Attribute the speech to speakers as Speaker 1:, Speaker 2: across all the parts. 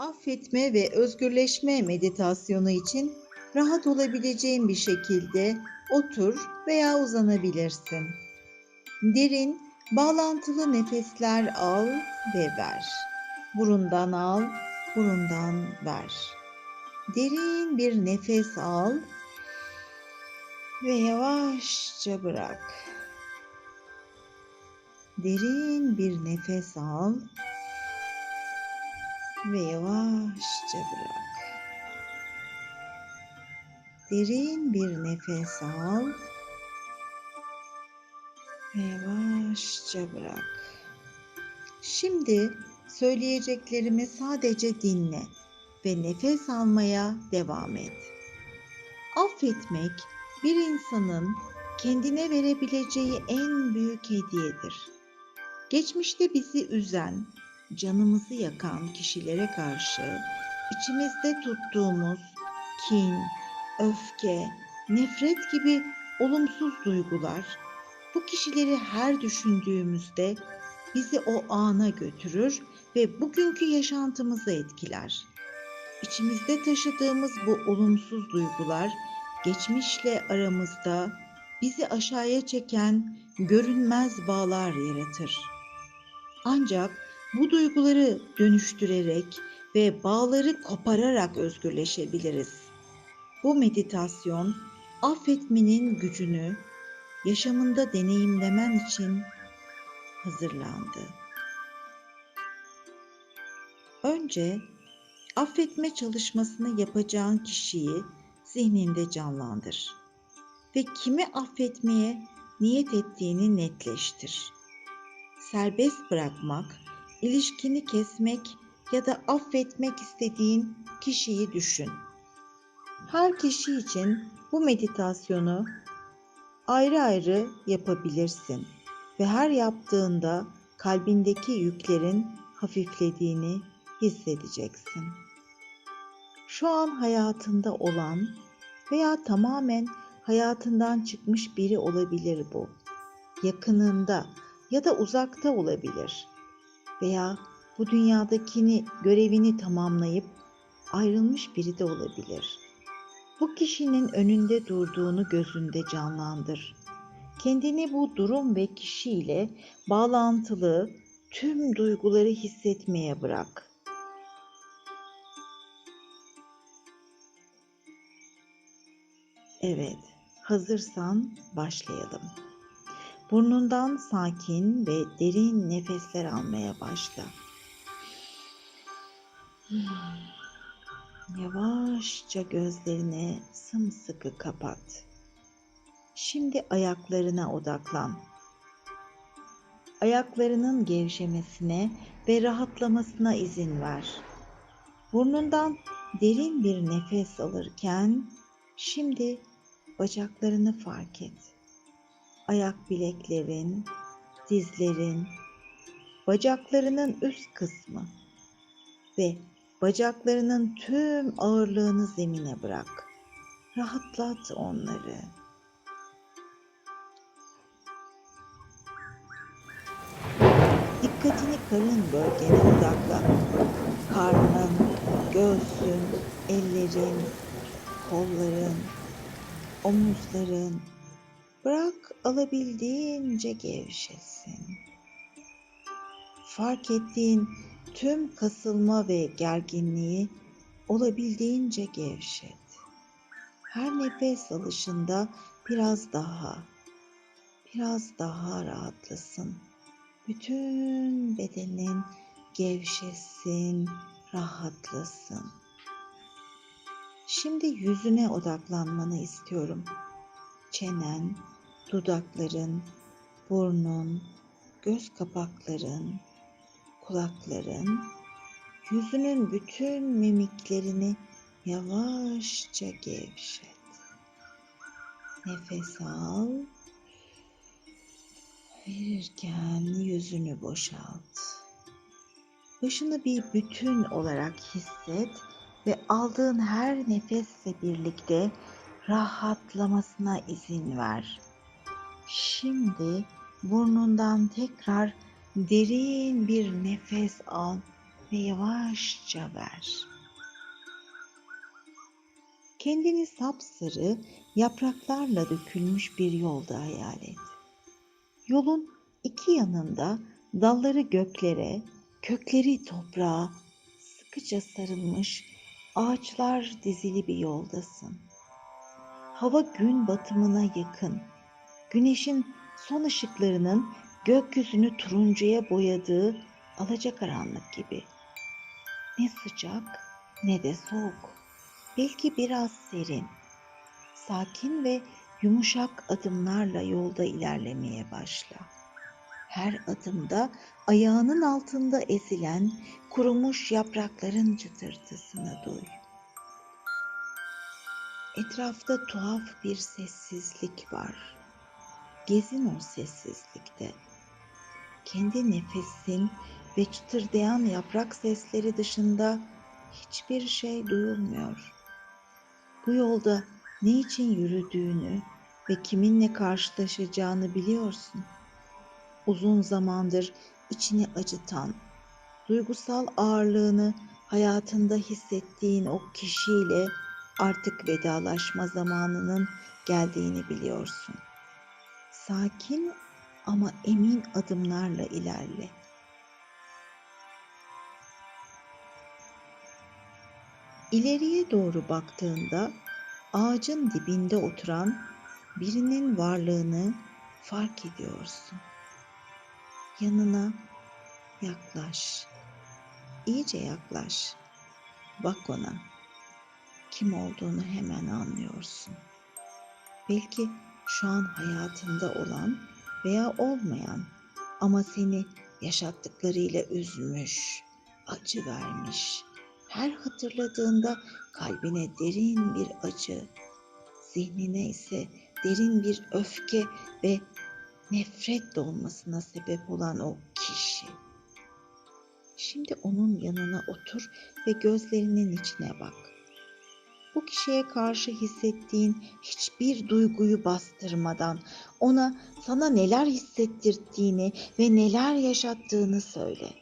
Speaker 1: affetme ve özgürleşme meditasyonu için rahat olabileceğin bir şekilde otur veya uzanabilirsin. Derin, bağlantılı nefesler al ve ver. Burundan al, burundan ver. Derin bir nefes al ve yavaşça bırak. Derin bir nefes al ve yavaşça bırak. Derin bir nefes al ve yavaşça bırak. Şimdi söyleyeceklerimi sadece dinle ve nefes almaya devam et. Affetmek bir insanın kendine verebileceği en büyük hediyedir. Geçmişte bizi üzen, canımızı yakan kişilere karşı içimizde tuttuğumuz kin, öfke, nefret gibi olumsuz duygular bu kişileri her düşündüğümüzde bizi o ana götürür ve bugünkü yaşantımızı etkiler. İçimizde taşıdığımız bu olumsuz duygular geçmişle aramızda bizi aşağıya çeken görünmez bağlar yaratır. Ancak bu duyguları dönüştürerek ve bağları kopararak özgürleşebiliriz. Bu meditasyon affetmenin gücünü yaşamında deneyimlemen için hazırlandı. Önce affetme çalışmasını yapacağın kişiyi zihninde canlandır ve kimi affetmeye niyet ettiğini netleştir. Serbest bırakmak, ilişkini kesmek ya da affetmek istediğin kişiyi düşün. Her kişi için bu meditasyonu ayrı ayrı yapabilirsin ve her yaptığında kalbindeki yüklerin hafiflediğini hissedeceksin. Şu an hayatında olan veya tamamen hayatından çıkmış biri olabilir bu. Yakınında ya da uzakta olabilir. Veya bu dünyadakini görevini tamamlayıp ayrılmış biri de olabilir. Bu kişinin önünde durduğunu gözünde canlandır. Kendini bu durum ve kişiyle bağlantılı tüm duyguları hissetmeye bırak. Evet, hazırsan başlayalım. Burnundan sakin ve derin nefesler almaya başla. Hmm. Yavaşça gözlerini sımsıkı kapat. Şimdi ayaklarına odaklan. Ayaklarının gevşemesine ve rahatlamasına izin ver. Burnundan derin bir nefes alırken şimdi bacaklarını fark et. Ayak bileklerin, dizlerin, bacaklarının üst kısmı ve bacaklarının tüm ağırlığını zemine bırak. Rahatlat onları. Dikkatini karın bölgene odakla. Karnın, göğsün, ellerin, kolların, omuzların bırak alabildiğince gevşesin. Fark ettiğin tüm kasılma ve gerginliği olabildiğince gevşet. Her nefes alışında biraz daha, biraz daha rahatlasın. Bütün bedenin gevşesin, rahatlasın. Şimdi yüzüne odaklanmanı istiyorum. Çenen, dudakların, burnun, göz kapakların, kulakların, yüzünün bütün mimiklerini yavaşça gevşet. Nefes al. Verirken yüzünü boşalt. Başını bir bütün olarak hisset ve aldığın her nefesle birlikte rahatlamasına izin ver. Şimdi burnundan tekrar derin bir nefes al ve yavaşça ver. Kendini sapsarı yapraklarla dökülmüş bir yolda hayal et. Yolun iki yanında dalları göklere, kökleri toprağa sıkıca sarılmış ağaçlar dizili bir yoldasın. Hava gün batımına yakın. Güneşin son ışıklarının gökyüzünü turuncuya boyadığı alacakaranlık gibi. Ne sıcak ne de soğuk. Belki biraz serin. Sakin ve yumuşak adımlarla yolda ilerlemeye başla. Her adımda ayağının altında ezilen kurumuş yaprakların çıtırtısını duy. Etrafta tuhaf bir sessizlik var. Gezin o sessizlikte. Kendi nefesin ve çıtırdayan yaprak sesleri dışında hiçbir şey duyulmuyor. Bu yolda ne için yürüdüğünü ve kiminle karşılaşacağını biliyorsun. Uzun zamandır içini acıtan, duygusal ağırlığını hayatında hissettiğin o kişiyle artık vedalaşma zamanının geldiğini biliyorsun. Sakin ama emin adımlarla ilerle. İleriye doğru baktığında ağacın dibinde oturan birinin varlığını fark ediyorsun. Yanına yaklaş. İyice yaklaş. Bak ona. Kim olduğunu hemen anlıyorsun. Belki şu an hayatında olan veya olmayan ama seni yaşattıklarıyla üzmüş, acı vermiş. Her hatırladığında kalbine derin bir acı, zihnine ise derin bir öfke ve nefret dolmasına sebep olan o kişi. Şimdi onun yanına otur ve gözlerinin içine bak. Bu kişiye karşı hissettiğin hiçbir duyguyu bastırmadan ona sana neler hissettirdiğini ve neler yaşattığını söyle.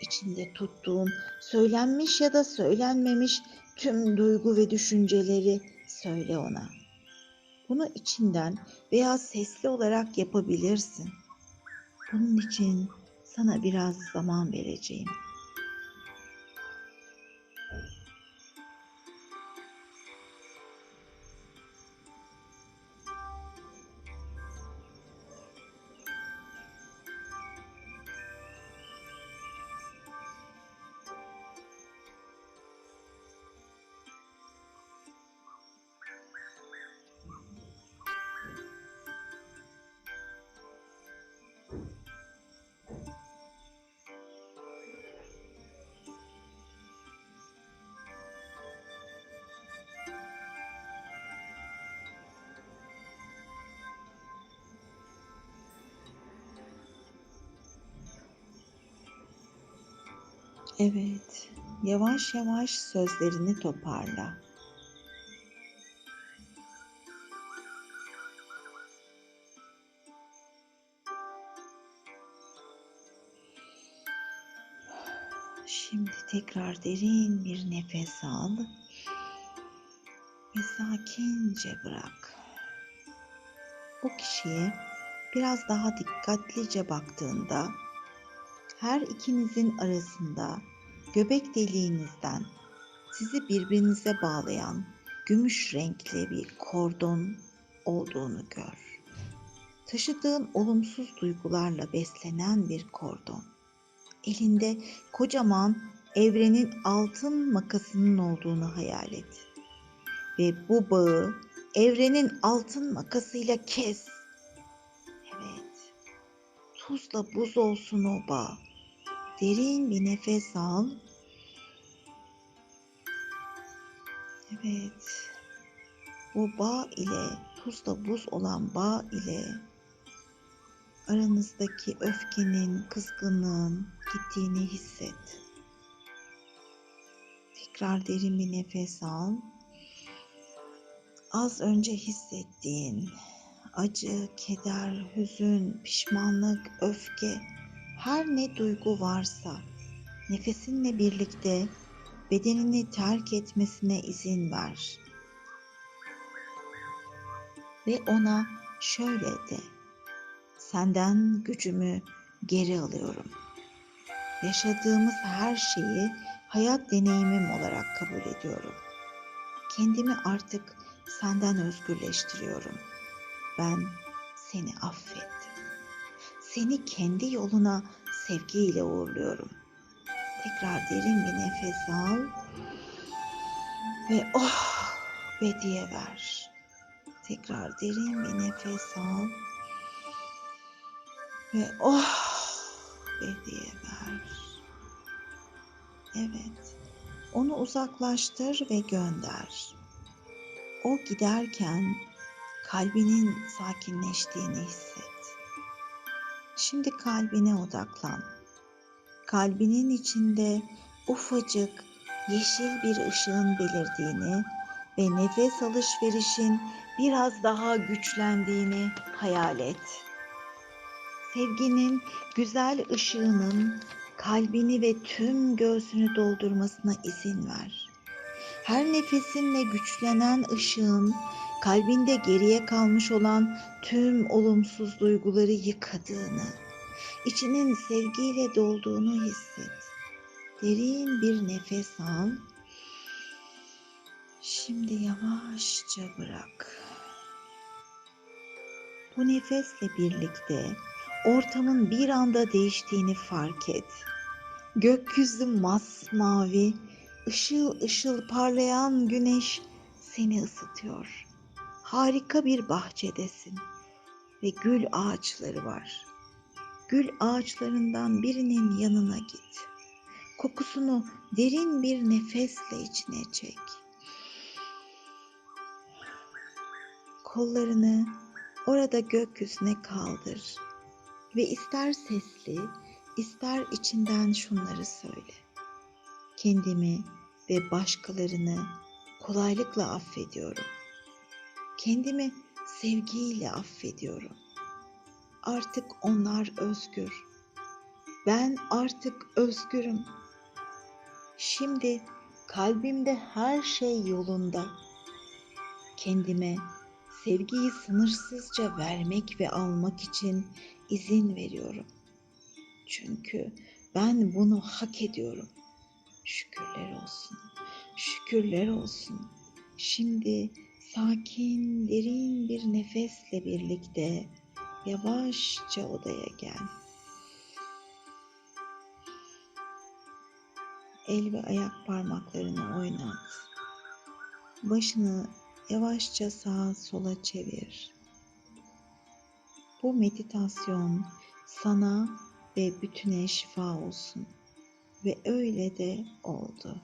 Speaker 1: İçinde tuttuğun söylenmiş ya da söylenmemiş tüm duygu ve düşünceleri söyle ona. Bunu içinden veya sesli olarak yapabilirsin. Bunun için sana biraz zaman vereceğim. Evet, yavaş yavaş sözlerini toparla. Şimdi tekrar derin bir nefes al ve sakince bırak. Bu kişiye biraz daha dikkatlice baktığında her ikinizin arasında göbek deliğinizden sizi birbirinize bağlayan gümüş renkli bir kordon olduğunu gör. Taşıdığın olumsuz duygularla beslenen bir kordon. Elinde kocaman evrenin altın makasının olduğunu hayal et. Ve bu bağı evrenin altın makasıyla kes. Evet. Tuzla buz olsun o bağ. Derin bir nefes al. Evet. Bu bağ ile tuzla buz olan bağ ile aranızdaki öfkenin, kızgınlığın gittiğini hisset. Tekrar derin bir nefes al. Az önce hissettiğin acı, keder, hüzün, pişmanlık, öfke her ne duygu varsa nefesinle birlikte bedenini terk etmesine izin ver. Ve ona şöyle de, senden gücümü geri alıyorum. Yaşadığımız her şeyi hayat deneyimim olarak kabul ediyorum. Kendimi artık senden özgürleştiriyorum. Ben seni affettim. Seni kendi yoluna sevgiyle uğurluyorum. Tekrar derin bir nefes al ve oh ve diye ver. Tekrar derin bir nefes al ve oh ve diye ver. Evet. Onu uzaklaştır ve gönder. O giderken kalbinin sakinleştiğini hisset. Şimdi kalbine odaklan. Kalbinin içinde ufacık yeşil bir ışığın belirdiğini ve nefes alışverişin biraz daha güçlendiğini hayal et. Sevginin güzel ışığının kalbini ve tüm göğsünü doldurmasına izin ver. Her nefesinle güçlenen ışığın kalbinde geriye kalmış olan tüm olumsuz duyguları yıkadığını, içinin sevgiyle dolduğunu hisset. Derin bir nefes al. Şimdi yavaşça bırak. Bu nefesle birlikte ortamın bir anda değiştiğini fark et. Gökyüzü masmavi, ışıl ışıl parlayan güneş seni ısıtıyor. Harika bir bahçedesin ve gül ağaçları var. Gül ağaçlarından birinin yanına git. Kokusunu derin bir nefesle içine çek. Kollarını orada gökyüzüne kaldır ve ister sesli, ister içinden şunları söyle. Kendimi ve başkalarını kolaylıkla affediyorum. Kendimi sevgiyle affediyorum. Artık onlar özgür. Ben artık özgürüm. Şimdi kalbimde her şey yolunda. Kendime sevgiyi sınırsızca vermek ve almak için izin veriyorum. Çünkü ben bunu hak ediyorum. Şükürler olsun. Şükürler olsun. Şimdi sakin, derin bir nefesle birlikte yavaşça odaya gel. El ve ayak parmaklarını oynat. Başını yavaşça sağa sola çevir. Bu meditasyon sana ve bütüne şifa olsun. Ve öyle de oldu.